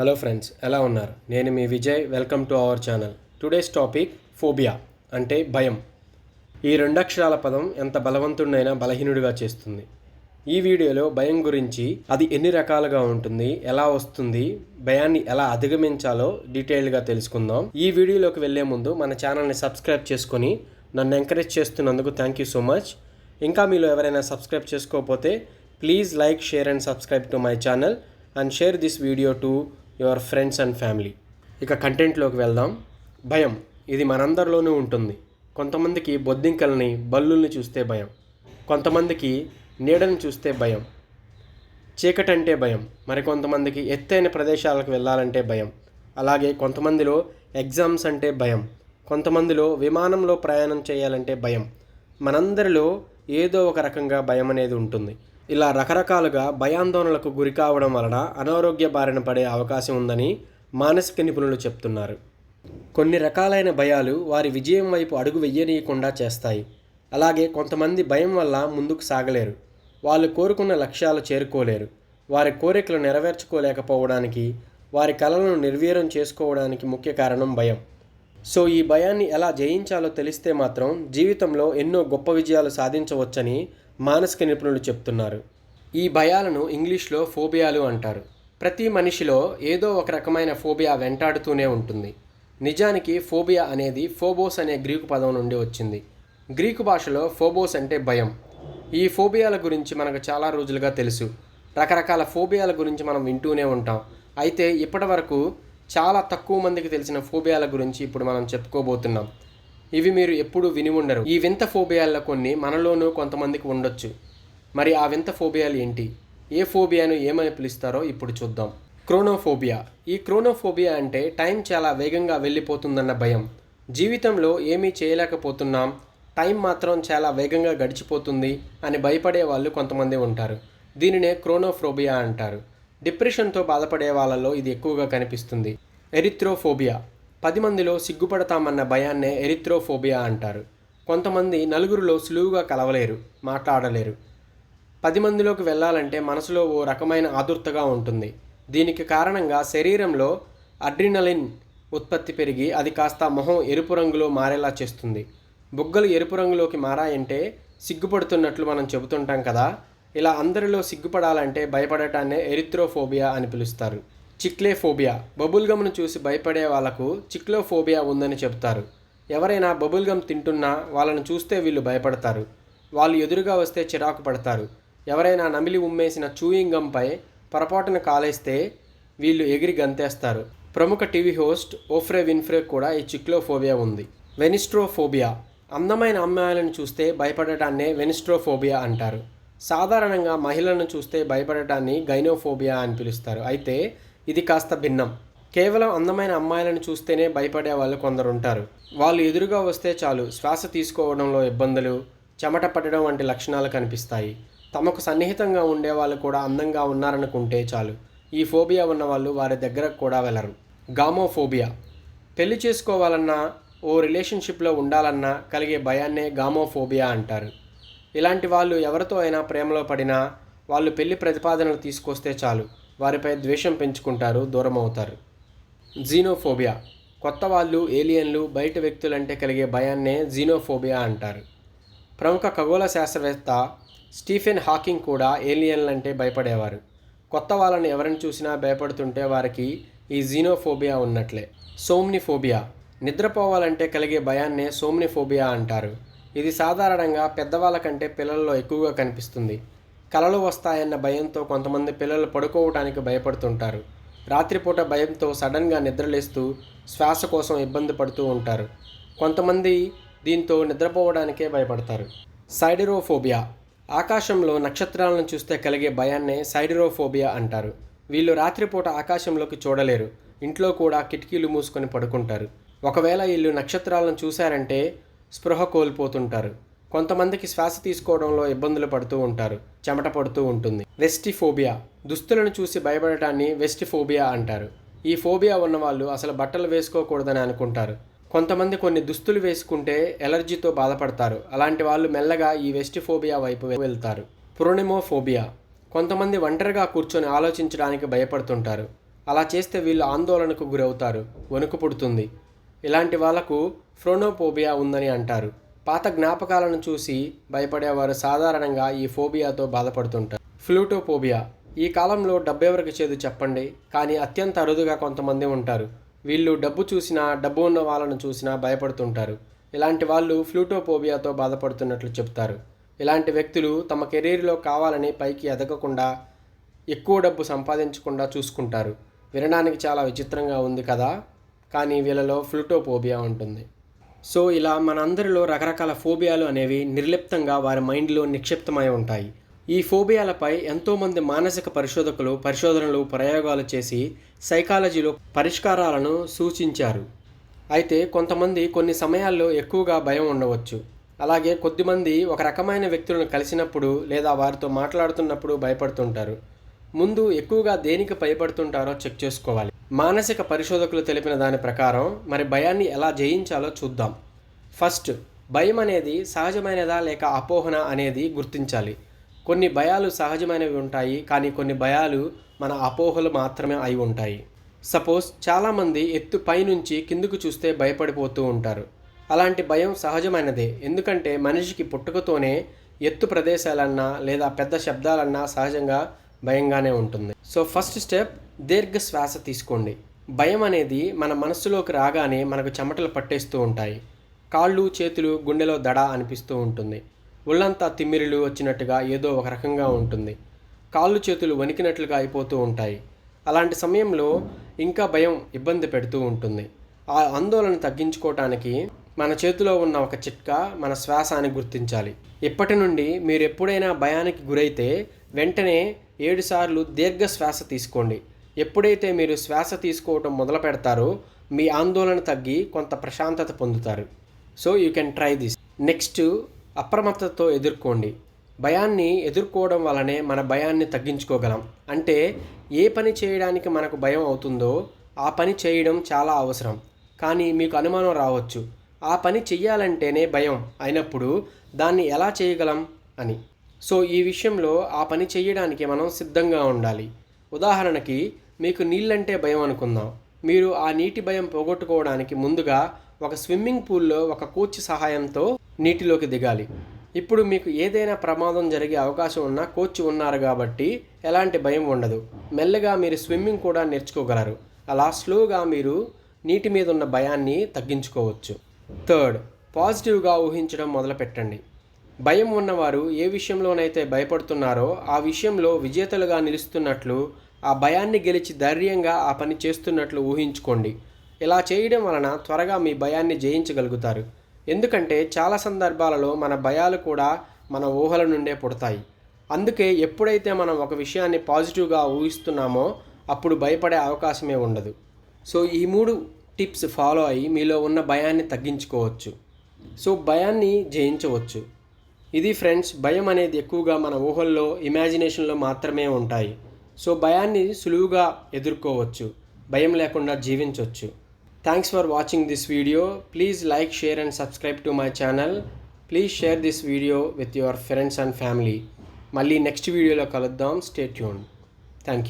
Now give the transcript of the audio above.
Hello friends ఎలా ఉన్నారు? నేను మీ Vijay welcome to our channel today's topic phobia అంటే భయం. ఈ రెండక్షరాల పదం ఎంత బలవంతుడినైనా బలహీనుడిగా చేస్తుంది. ఈ వీడియోలో భయం గురించి అది ఎన్ని రకాలుగా ఉంటుంది ఎలా వస్తుంది భయాన్ని ఎలా అధిగమించాలో డీటెయిల్గా తెలుసుకుందాం. ఈ వీడియోలోకి వెళ్ళే ముందు మన ఛానల్ని సబ్స్క్రైబ్ చేసుకొని నన్ను ఎంకరేజ్ చేస్తున్నందుకు థ్యాంక్ యూ సో మచ్ ఇంకా మీలో ఎవరైనా సబ్స్క్రైబ్ చేసుకోకపోతే please like share and subscribe to my channel and share this video to your friends and family. ఇక కంటెంట్లోకి వెళ్దాం. భయం ఇది మనందరిలోనూ ఉంటుంది. కొంతమందికి బొద్దింకల్ని బల్లుల్ని చూస్తే భయం. కొంతమందికి నీడని చూస్తే భయం. చీకటి అంటే భయం. మరికొంతమందికి ఎత్తైన ప్రదేశాలకు వెళ్ళాలంటే భయం. అలాగే కొంతమందిలో ఎగ్జామ్స్ అంటే భయం. కొంతమందిలో విమానంలో ప్రయాణం చేయాలంటే భయం. మనందరిలో ఏదో ఒక రకంగా భయం అనేది ఉంటుంది. ఇలా రకరకాలుగా భయాందోళనలకు గురి కావడం వలన అనారోగ్య బారిన పడే అవకాశం ఉందని మానసిక నిపుణులు చెప్తున్నారు. కొన్ని రకాలైన భయాలు వారి విజయం వైపు అడుగు వెయ్యనీయకుండా చేస్తాయి. అలాగే కొంతమంది భయం వల్ల ముందుకు సాగలేరు. వాళ్ళు కోరుకున్న లక్ష్యాలు చేరుకోలేరు. వారి కోరికలు నెరవేర్చుకోలేకపోవడానికి వారి కలలను నిర్వీర్యం చేసుకోవడానికి ముఖ్య కారణం భయం. సో ఈ భయాన్ని ఎలా జయించాలో తెలిస్తే మాత్రం జీవితంలో ఎన్నో గొప్ప విజయాలు సాధించవచ్చని మానసిక నిపుణులు చెప్తున్నారు. ఈ భయాలను ఇంగ్లీష్లో ఫోబియాలు అంటారు. ప్రతి మనిషిలో ఏదో ఒక రకమైన ఫోబియా వెంటాడుతూనే ఉంటుంది. నిజానికి ఫోబియా అనేది ఫోబోస్ అనే గ్రీకు పదం నుండి వచ్చింది. గ్రీకు భాషలో ఫోబోస్ అంటే భయం. ఈ ఫోబియాల గురించి మనకు చాలా రోజులుగా తెలుసు. రకరకాల ఫోబియాల గురించి మనం వింటూనే ఉంటాం. అయితే ఇప్పటి వరకు చాలా తక్కువ మందికి తెలిసిన ఫోబియాల గురించి ఇప్పుడు మనం చెప్పుకోబోతున్నాం. ఇవి మీరు ఎప్పుడూ విని ఉండరు. ఈ వింత ఫోబియాల్లో కొన్ని మనలోనూ కొంతమందికి ఉండొచ్చు. మరి ఆ వింత ఫోబియాలు ఏంటి? ఏ ఫోబియాను ఏమని పిలుస్తారో ఇప్పుడు చూద్దాం. క్రోనోఫోబియా. ఈ క్రోనోఫోబియా అంటే టైం చాలా వేగంగా వెళ్ళిపోతుందన్న భయం. జీవితంలో ఏమీ చేయలేకపోతున్నాం. టైం మాత్రం చాలా వేగంగా గడిచిపోతుంది అని భయపడే వాళ్ళు కొంతమంది ఉంటారు. దీనినే క్రోనోఫోబియా అంటారు. డిప్రెషన్తో బాధపడే వాళ్ళలో ఇది ఎక్కువగా కనిపిస్తుంది. ఎరిథ్రోఫోబియా. పది మందిలో సిగ్గుపడతామన్న భయాన్నే ఎరిథ్రోఫోబియా అంటారు. కొంతమంది నలుగురిలో సులువుగా కలవలేరు మాట్లాడలేరు. పది మందిలోకి వెళ్ళాలంటే మనసులో ఓ రకమైన ఆదుర్తగా ఉంటుంది. దీనికి కారణంగా శరీరంలో అడ్రినలిన్ ఉత్పత్తి పెరిగి అది కాస్త మొహం ఎరుపు రంగులో మారేలా చేస్తుంది. బుగ్గలు ఎరుపు రంగులోకి మారాయంటే సిగ్గుపడుతున్నట్లు మనం చెబుతుంటాం కదా ఇలా అందరిలో సిగ్గుపడాలంటే భయపడటాన్నే ఎరిథ్రోఫోబియా అని పిలుస్తారు. చిక్లేఫోబియా. బబుల్ గమ్ను చూసి భయపడే వాళ్ళకు చిక్లోఫోబియా ఉందని చెబుతారు. ఎవరైనా బబుల్ గమ్ తింటున్నా వాళ్ళను చూస్తే వీళ్ళు భయపడతారు. వాళ్ళు ఎదురుగా వస్తే చిరాకు పడతారు. ఎవరైనా నమిలి ఉమ్మేసిన చూయింగ్ గమ్పై పొరపాటున కాలేస్తే వీళ్ళు ఎగిరి గంతేస్తారు. ప్రముఖ టీవీ హోస్ట్ ఓఫ్రే విన్ఫ్రే కూడా ఈ చిక్లోఫోబియా ఉంది. వెనిస్ట్రోఫోబియా. అందమైన అమ్మాయిలను చూస్తే భయపడటాన్నే వెనిస్ట్రోఫోబియా అంటారు. సాధారణంగా మహిళలను చూస్తే భయపడటాన్ని గైనోఫోబియా అని పిలుస్తారు. అయితే ఇది కాస్త భిన్నం. కేవలం అందమైన అమ్మాయిలను చూస్తేనే భయపడే వాళ్ళు కొందరు ఉంటారు వాళ్ళు ఎదురుగా వస్తే చాలు శ్వాస తీసుకోవడంలో ఇబ్బందులు చెమట పట్టడం వంటి లక్షణాలు కనిపిస్తాయి. తమకు సన్నిహితంగా ఉండే వాళ్ళు కూడా అందంగా ఉన్నారనుకుంటే చాలు. ఈ ఫోబియా ఉన్న వాళ్ళు వారి దగ్గరకు కూడా వెళ్ళరు గామోఫోబియా. పెళ్ళి చేసుకోవాలన్నా ఓ రిలేషన్షిప్లో ఉండాలన్నా కలిగే భయాన్నే గామోఫోబియా అంటారు. ఇలాంటి వాళ్ళు ఎవరితో అయినా ప్రేమలో పడినా వాళ్ళు పెళ్ళి ప్రతిపాదనలు తీసుకొస్తే చాలు. వారిపై ద్వేషం పెంచుకుంటారు దూరం అవుతారు జీనోఫోబియా. కొత్త వాళ్ళు ఏలియన్లు బయట వ్యక్తులంటే కలిగే భయాన్నే జీనోఫోబియా అంటారు. ప్రముఖ ఖగోళ శాస్త్రవేత్త స్టీఫెన్ హాకింగ్ కూడా ఏలియన్లంటే భయపడేవారు. కొత్త వాళ్ళని ఎవరిని చూసినా భయపడుతుంటే వారికి ఈ జీనోఫోబియా ఉన్నట్లే. సోమ్నిఫోబియా. నిద్రపోవాలంటే కలిగే భయాన్నే సోమ్నిఫోబియా అంటారు. ఇది సాధారణంగా పెద్దవాళ్ళ కంటే పిల్లల్లో ఎక్కువగా కనిపిస్తుంది. కలలు వస్తాయన్న భయంతో కొంతమంది పిల్లలు పడుకోవటానికి భయపడుతుంటారు. రాత్రిపూట భయంతో సడన్గా నిద్రలేస్తూ శ్వాస కోసం ఇబ్బంది పడుతూ ఉంటారు. కొంతమంది దీంతో నిద్రపోవడానికే భయపడతారు. సైడిరోఫోబియా ఆకాశంలో నక్షత్రాలను చూస్తే కలిగే భయాన్నే సైడిరోఫోబియా అంటారు. వీళ్ళు రాత్రిపూట ఆకాశంలోకి చూడలేరు. ఇంట్లో కూడా కిటికీలు మూసుకొని పడుకుంటారు. ఒకవేళ వీళ్ళు నక్షత్రాలను చూశారంటే స్పృహ కోల్పోతుంటారు. కొంతమందికి శ్వాస తీసుకోవడంలో ఇబ్బందులు పడుతూ ఉంటారు చెమట పడుతూ ఉంటుంది. వెస్టిఫోబియా దుస్తులను చూసి భయపడటాన్ని వెస్టిఫోబియా అంటారు. ఈ ఫోబియా ఉన్నవాళ్ళు అసలు బట్టలు వేసుకోకూడదని అనుకుంటారు. కొంతమంది కొన్ని దుస్తులు వేసుకుంటే ఎలర్జీతో బాధపడతారు. అలాంటి వాళ్ళు మెల్లగా ఈ వెస్టిఫోబియా వైపు వెళ్తారు. పురోనిమోఫోబియా కొంతమంది ఒంటరిగా కూర్చొని ఆలోచించడానికి భయపడుతుంటారు. అలా చేస్తే వీళ్ళు ఆందోళనకు గురవుతారు వణుకు పుడుతుంది. ఇలాంటి వాళ్ళకు ఫ్రోనోపోబియా ఉందని అంటారు. పాత జ్ఞాపకాలను చూసి భయపడేవారు సాధారణంగా ఈ ఫోబియాతో బాధపడుతుంటారు. ఫ్లూటోపోబియా ఈ కాలంలో డబ్బెవరికి చేదు చెప్పండి కానీ అత్యంత అరుదుగా కొంతమంది ఉంటారు. వీళ్ళు డబ్బు చూసినా డబ్బు ఉన్న వాళ్ళను చూసినా భయపడుతుంటారు. ఇలాంటి వాళ్ళు ఫ్లూటోపోబియాతో బాధపడుతున్నట్లు చెప్తారు. ఇలాంటి వ్యక్తులు తమ కెరీర్లో కావాలని పైకి ఎదగకుండా ఎక్కువ డబ్బు సంపాదించకుండా చూసుకుంటారు. వినడానికి చాలా విచిత్రంగా ఉంది కదా? కానీ వీళ్ళలో ఫ్లూటోపోబియా ఉంటుంది. సో ఇలా మనందరిలో రకరకాల ఫోబియాలు అనేవి నిర్లిప్తంగా వారి మైండ్లో నిక్షిప్తమై ఉంటాయి. ఈ ఫోబియాలపై ఎంతోమంది మానసిక పరిశోధకులు పరిశోధనలు ప్రయోగాలు చేసి సైకాలజీలో పరిష్కారాలను సూచించారు. అయితే కొంతమంది కొన్ని సమయాల్లో ఎక్కువగా భయం ఉండవచ్చు. అలాగే కొద్దిమంది ఒక రకమైన వ్యక్తులను కలిసినప్పుడు లేదా వారితో మాట్లాడుతున్నప్పుడు భయపడుతుంటారు. ముందు ఎక్కువగా దేనికి భయపడుతుంటారో చెక్ చేసుకోవాలి. మానసిక పరిశోధకులు తెలిపిన దాని ప్రకారం మరి భయాన్ని ఎలా జయించాలో చూద్దాం. ఫస్ట్ భయం అనేది సహజమైనదా లేక అపోహన అనేది గుర్తించాలి. కొన్ని భయాలు సహజమైనవి ఉంటాయి కానీ కొన్ని భయాలు మన అపోహలు మాత్రమే అయి ఉంటాయి. సపోజ్ చాలామంది ఎత్తు పైనుంచి కిందకు చూస్తే భయపడిపోతూ ఉంటారు. అలాంటి భయం సహజమైనదే. ఎందుకంటే మనిషికి పుట్టుకతోనే ఎత్తు ప్రదేశాలన్నా లేదా పెద్ద శబ్దాలన్నా సహజంగా భయంగానే ఉంటుంది. సో ఫస్ట్ స్టెప్ దీర్ఘ శ్వాస తీసుకోండి. భయం అనేది మన మనస్సులోకి రాగానే మనకు చెమటలు పట్టేస్తూ ఉంటాయి. కాళ్ళు చేతులు గుండెలో దడ అనిపిస్తూ ఉంటుంది. ఒళ్ళంతా తిమ్మిరిలు వచ్చినట్టుగా ఏదో ఒక రకంగా ఉంటుంది. కాళ్ళు చేతులు వణికినట్లుగా అయిపోతూ ఉంటాయి. అలాంటి సమయంలో ఇంకా భయం ఇబ్బంది పెడుతూ ఉంటుంది. ఆ ఆందోళన తగ్గించుకోవటానికి మన చేతిలో ఉన్న ఒక చిట్కా మన శ్వాస అని గుర్తించాలి. ఇప్పటి నుండి మీరు ఎప్పుడైనా భయానికి గురైతే వెంటనే ఏడుసార్లు దీర్ఘ శ్వాస తీసుకోండి. ఎప్పుడైతే మీరు శ్వాస తీసుకోవటం మొదలు పెడతారో మీ ఆందోళన తగ్గి కొంత ప్రశాంతత పొందుతారు. So you can try this. Next అప్రమత్తతో ఎదుర్కోండి. భయాన్ని ఎదుర్కోవడం వలనే మన భయాన్ని తగ్గించుకోగలం. అంటే ఏ పని చేయడానికి మనకు భయం అవుతుందో ఆ పని చేయడం చాలా అవసరం. కానీ మీకు అనుమానం రావచ్చు. ఆ పని చెయ్యాలంటేనే భయం అయినప్పుడు దాన్ని ఎలా చేయగలం అని. సో ఈ విషయంలో ఆ పని చేయడానికి మనం సిద్ధంగా ఉండాలి. ఉదాహరణకి మీకు నీళ్ళంటే భయం అనుకుందాం. మీరు ఆ నీటి భయం పోగొట్టుకోవడానికి ముందుగా ఒక స్విమ్మింగ్ పూల్లో ఒక కోచ్ సహాయంతో నీటిలోకి దిగాలి. ఇప్పుడు మీకు ఏదైనా ప్రమాదం జరిగే అవకాశం ఉన్నా కోచ్ ఉన్నారు కాబట్టి ఎలాంటి భయం ఉండదు. మెల్లగా మీరు స్విమ్మింగ్ కూడా నేర్చుకోగలరు. అలా స్లోగా మీరు నీటి మీద ఉన్న భయాన్ని తగ్గించుకోవచ్చు. థర్డ్ పాజిటివ్గా ఊహించడం మొదలుపెట్టండి. భయం ఉన్నవారు ఏ విషయంలోనైతే భయపడుతున్నారో ఆ విషయంలో విజేతలుగా నిలుస్తున్నట్లు ఆ భయాన్ని గెలిచి ధైర్యంగా ఆ పని చేస్తున్నట్లు ఊహించుకోండి. ఇలా చేయడం వలన త్వరగా మీ భయాన్ని జయించగలుగుతారు. ఎందుకంటే చాలా సందర్భాలలో మన భయాలు కూడా మన ఊహల నుండే పుడతాయి. అందుకే ఎప్పుడైతే మనం ఒక విషయాన్ని పాజిటివ్గా ఊహిస్తున్నామో అప్పుడు భయపడే అవకాశమే ఉండదు. సో ఈ మూడు టిప్స్ ఫాలో అయ్యి మీలో ఉన్న భయాన్ని తగ్గించుకోవచ్చు. సో భయాన్ని జయించవచ్చు. ఇది ఫ్రెండ్స్ భయం అనేది ఎక్కువగా మన ఊహల్లో ఇమాజినేషన్లో మాత్రమే ఉంటాయి. సో భయాన్ని సులువుగా ఎదుర్కోవచ్చు. భయం లేకుండా జీవించవచ్చు thanks for watching this video please like share and subscribe to my channel please share this video with your friends and family మళ్ళీ నెక్స్ట్ వీడియోలో కలుద్దాం. Stay tune thank you